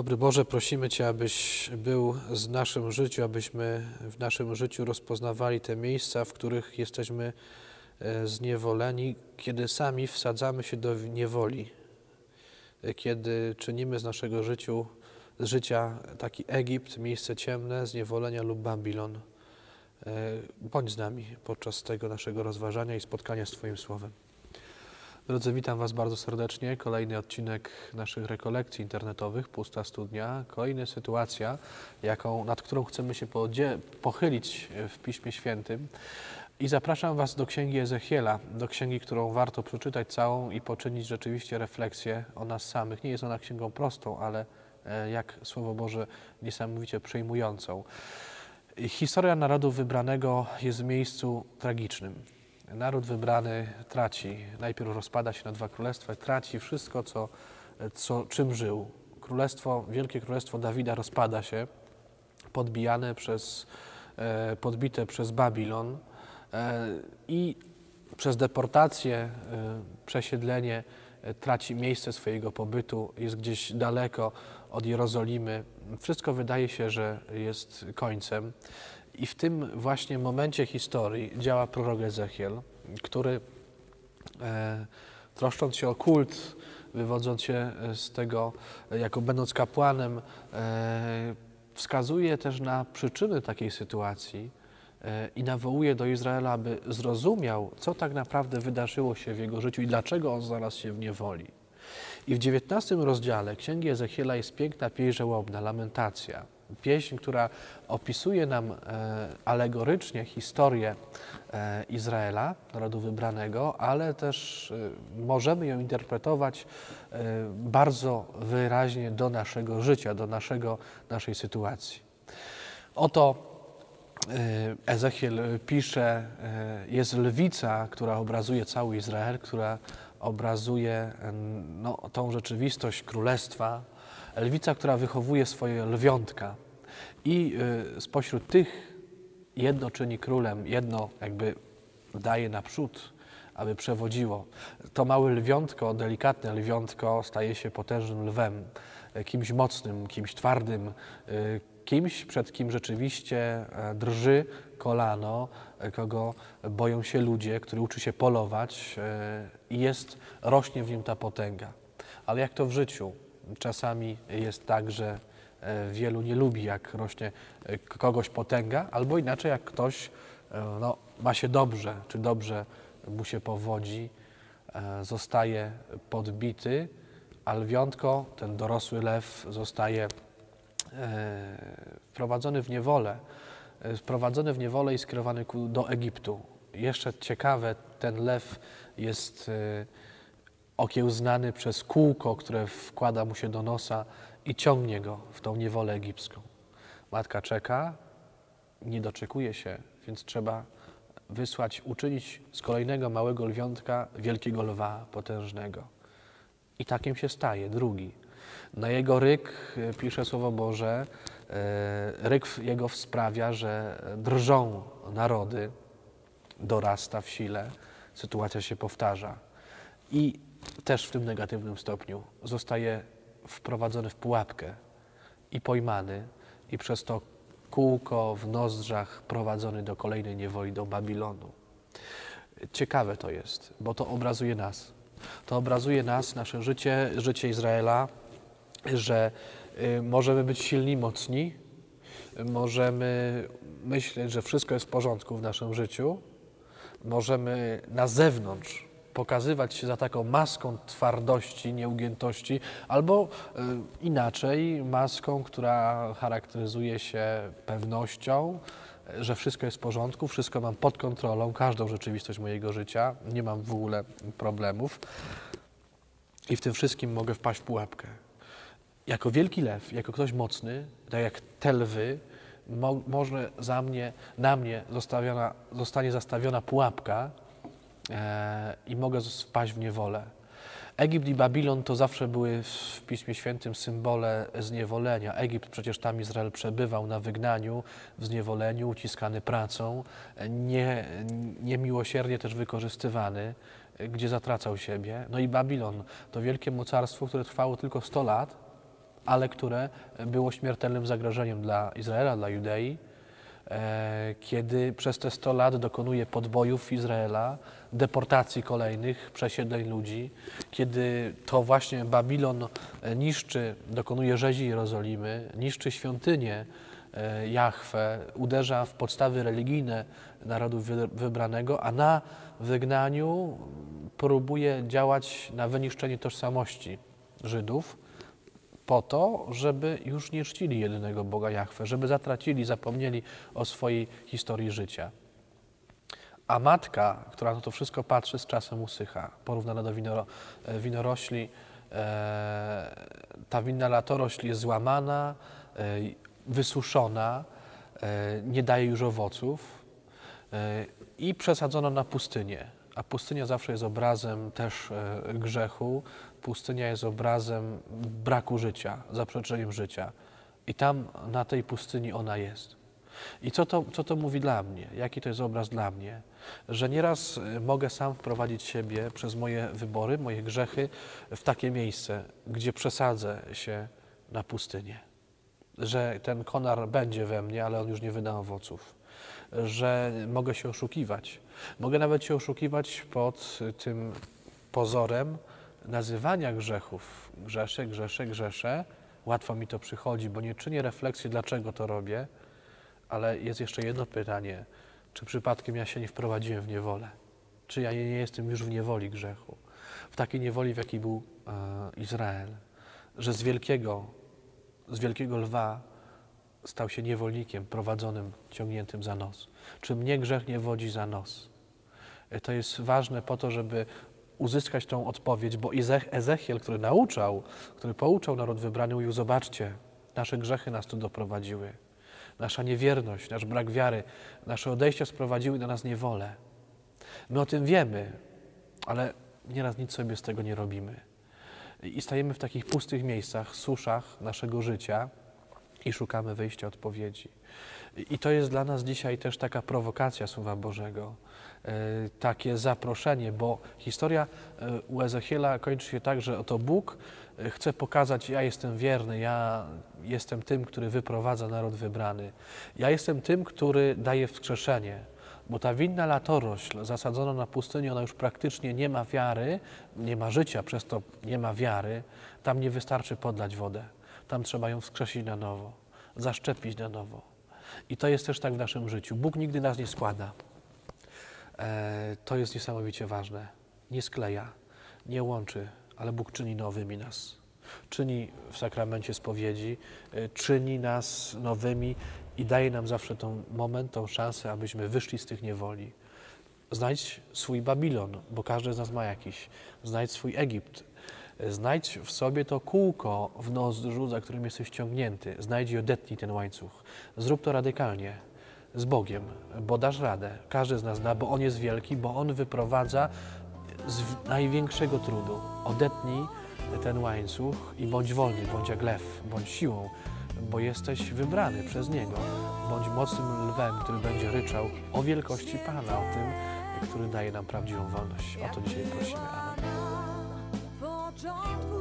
Dobry Boże, prosimy Cię, abyś był z naszym życiu, abyśmy w naszym życiu rozpoznawali te miejsca, w których jesteśmy e, zniewoleni, kiedy sami wsadzamy się do niewoli, e, kiedy czynimy z naszego życiu, z życia taki Egipt, miejsce ciemne, zniewolenia lub Babilon. E, Bądź z nami podczas tego naszego rozważania i spotkania z Twoim Słowem. Drodzy, witam Was bardzo serdecznie. Kolejny odcinek naszych rekolekcji internetowych, Pusta Studnia. Kolejna sytuacja, jaką, nad którą chcemy się pochylić w Piśmie Świętym. I zapraszam Was do Księgi Ezechiela, do księgi, którą warto przeczytać całą i poczynić rzeczywiście refleksję o nas samych. Nie jest ona księgą prostą, ale e, jak Słowo Boże niesamowicie przejmującą. Historia narodu wybranego jest w miejscu tragicznym. Naród wybrany traci, najpierw rozpada się na dwa królestwa, traci wszystko, co, co, czym żył. Królestwo, wielkie królestwo Dawida rozpada się, podbijane przez, e, podbite przez Babilon e, i przez deportację, e, przesiedlenie traci miejsce swojego pobytu, jest gdzieś daleko od Jerozolimy. Wszystko wydaje się, że jest końcem. I w tym właśnie momencie historii działa prorok Ezechiel, który e, troszcząc się o kult, wywodząc się z tego, jako będąc kapłanem, e, wskazuje też na przyczyny takiej sytuacji e, i nawołuje do Izraela, aby zrozumiał, co tak naprawdę wydarzyło się w jego życiu i dlaczego on znalazł się w niewoli. I w XIX rozdziale Księgi Ezechiela jest piękna pieśń żałobna, lamentacja. Pieśń, która opisuje nam e, alegorycznie historię e, Izraela, narodu wybranego, ale też e, możemy ją interpretować bardzo wyraźnie do naszego życia, do naszego, naszej sytuacji. Oto Ezechiel pisze, jest lwica, która obrazuje cały Izrael, która obrazuje no, tą rzeczywistość królestwa, lwica, która wychowuje swoje lwiątka. I y, spośród tych jedno czyni królem, jedno jakby daje naprzód, aby przewodziło. To małe lwiątko, delikatne lwiątko staje się potężnym lwem, y, kimś mocnym, kimś twardym, y, kimś, przed kim rzeczywiście e, drży kolano, e, kogo boją się ludzie, który uczy się polować e, i jest, rośnie w nim ta potęga. Ale jak to w życiu? Czasami jest tak, że e, wielu nie lubi, jak rośnie e, kogoś potęga, albo inaczej, jak ktoś e, no, ma się dobrze, czy dobrze mu się powodzi, zostaje podbity, a lwiątko, ten dorosły lew, zostaje wprowadzony w niewolę, wprowadzony w niewolę i skierowany do Egiptu. Jeszcze ciekawe, ten lew jest okiełznany przez kółko, które wkłada mu się do nosa i ciągnie go w tą niewolę egipską. Matka czeka, nie doczekuje się, więc trzeba wysłać, uczynić z kolejnego małego lwiątka wielkiego lwa potężnego. I takim się staje, drugi. Na jego ryk, e, pisze Słowo Boże, e, ryk jego sprawia, że drżą narody, dorasta w sile, sytuacja się powtarza. I też w tym negatywnym stopniu zostaje wprowadzony w pułapkę i pojmany, i przez to kółko w nozdrzach prowadzony do kolejnej niewoli, do Babilonu. Ciekawe to jest, bo to obrazuje nas. To obrazuje nas, nasze życie, życie Izraela, że y, możemy być silni, mocni, możemy myśleć, że wszystko jest w porządku w naszym życiu, możemy na zewnątrz pokazywać się za taką maską twardości, nieugiętości, albo y, inaczej, maską, która charakteryzuje się pewnością, y, że wszystko jest w porządku, wszystko mam pod kontrolą, każdą rzeczywistość mojego życia, nie mam w ogóle problemów i w tym wszystkim mogę wpaść w pułapkę. Jako wielki lew, jako ktoś mocny, tak jak te lwy, mo, może za mnie, na mnie zostawiona, zostanie zastawiona pułapka e, i mogę wpaść w niewolę. Egipt i Babilon to zawsze były w Piśmie Świętym symbole zniewolenia. Egipt przecież tam Izrael przebywał na wygnaniu, w zniewoleniu, uciskany pracą, nie, niemiłosiernie też wykorzystywany, gdzie zatracał siebie. No i Babilon to wielkie mocarstwo, które trwało tylko 100 lat, ale które było śmiertelnym zagrożeniem dla Izraela, dla Judei, e, kiedy przez te 100 lat dokonuje podbojów Izraela, deportacji kolejnych, przesiedleń ludzi, kiedy to właśnie Babilon e, niszczy, dokonuje rzezi Jerozolimy, niszczy świątynię e, Jahwe, uderza w podstawy religijne narodu wy- wybranego, a na wygnaniu próbuje działać na wyniszczenie tożsamości Żydów po to, żeby już nie czcili jedynego Boga Jahwe, żeby zatracili, zapomnieli o swojej historii życia. A matka, która na to wszystko patrzy, z czasem usycha. Porównana do winoro, e, winorośli, e, ta winna latorośl jest złamana, e, wysuszona, e, nie daje już owoców e, i przesadzona na pustynię. A pustynia zawsze jest obrazem też e, grzechu, pustynia jest obrazem braku życia, zaprzeczeniem życia. I tam na tej pustyni ona jest. I co to, co to mówi dla mnie? Jaki to jest obraz dla mnie? Że nieraz y, mogę sam wprowadzić siebie przez moje wybory, moje grzechy w takie miejsce, gdzie przesadzę się na pustynię. Że ten konar będzie we mnie, ale on już nie wyda owoców. Że mogę się oszukiwać. Mogę nawet się oszukiwać pod tym pozorem nazywania grzechów. Grzeszę, grzeszę, grzeszę. Łatwo mi to przychodzi, bo nie czynię refleksji, dlaczego to robię. Ale jest jeszcze jedno pytanie. Czy przypadkiem ja się nie wprowadziłem w niewolę? Czy ja nie jestem już w niewoli grzechu? W takiej niewoli, w jakiej był e, Izrael. Że z wielkiego, z wielkiego lwa stał się niewolnikiem prowadzonym, ciągniętym za nos. Czy mnie grzech nie wodzi za nos? E, To jest ważne po to, żeby uzyskać tą odpowiedź, bo Ezechiel, który nauczał, który pouczał naród wybrany, mówił, zobaczcie, nasze grzechy nas tu doprowadziły. Nasza niewierność, nasz brak wiary, nasze odejścia sprowadziły na nas niewolę. My o tym wiemy, ale nieraz nic sobie z tego nie robimy. I stajemy w takich pustych miejscach, suszach naszego życia i szukamy wyjścia odpowiedzi. I to jest dla nas dzisiaj też taka prowokacja Słowa Bożego, e, takie zaproszenie, bo historia e, u Ezechiela kończy się tak, że oto Bóg e, chce pokazać, ja jestem wierny, ja jestem tym, który wyprowadza naród wybrany. Ja jestem tym, który daje wskrzeszenie, bo ta winna latorośl zasadzona na pustyni, ona już praktycznie nie ma wiary, nie ma życia, przez to nie ma wiary. Tam nie wystarczy podlać wodę. Tam trzeba ją wskrzesić na nowo, zaszczepić na nowo. I to jest też tak w naszym życiu. Bóg nigdy nas nie składa. E, to jest niesamowicie ważne. Nie skleja, nie łączy, ale Bóg czyni nowymi nas. Czyni w sakramencie spowiedzi, e, czyni nas nowymi i daje nam zawsze tą moment, tą szansę, abyśmy wyszli z tych niewoli. Znajdź swój Babilon, bo każdy z nas ma jakiś. Znajdź swój Egipt. Znajdź w sobie to kółko w nozdrzu, za którym jesteś ciągnięty. Znajdź i odetnij ten łańcuch. Zrób to radykalnie, z Bogiem, bo dasz radę. Każdy z nas da, bo On jest wielki, bo On wyprowadza z największego trudu. Odetnij ten łańcuch i bądź wolny, bądź jak lew, bądź siłą, bo jesteś wybrany przez Niego. Bądź mocnym lwem, który będzie ryczał o wielkości Pana, o tym, który daje nam prawdziwą wolność. O to dzisiaj prosimy. Amen. don't.